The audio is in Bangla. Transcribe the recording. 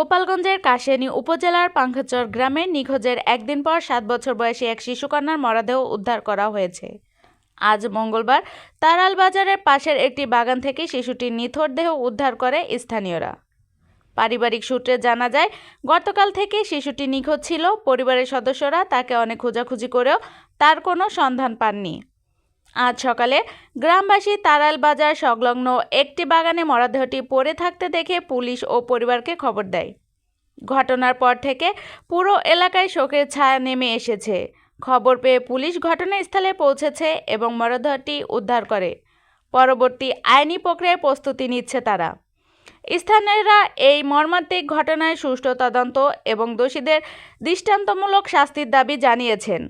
গোপালগঞ্জের কাশিয়ানী উপজেলার পাঙ্খাচর গ্রামে নিখোঁজের একদিন পর সাত বছর বয়সী এক শিশুকন্যার মরদেহ উদ্ধার করা হয়েছে। আজ মঙ্গলবার তারাল বাজারের পাশের একটি বাগান থেকে শিশুটির নিথর দেহ উদ্ধার করে স্থানীয়রা। পারিবারিক সূত্রে জানা যায়, গতকাল থেকে শিশুটি নিখোঁজ ছিল, পরিবারের সদস্যরা তাকে অনেক খোঁজাখুঁজি করেও তার কোনো সন্ধান পাননি। আজ সকালে গ্রামবাসী তারাল বাজার সংলগ্ন একটি বাগানে মরদেহটি পড়ে থাকতে দেখে পুলিশ ও পরিবারকে খবর দেয়। ঘটনার পর থেকে পুরো এলাকায় শোকের ছায়া নেমে এসেছে। খবর পেয়ে পুলিশ ঘটনাস্থলে পৌঁছেছে এবং মরদেহটি উদ্ধার করে। পরবর্তী আইনি প্রক্রিয়ায় প্রস্তুতি নিচ্ছে তারা। স্থানীয়রা এই মর্মান্তিক ঘটনায় সুষ্ঠু তদন্ত এবং দোষীদের দৃষ্টান্তমূলক শাস্তির দাবি জানিয়েছেন।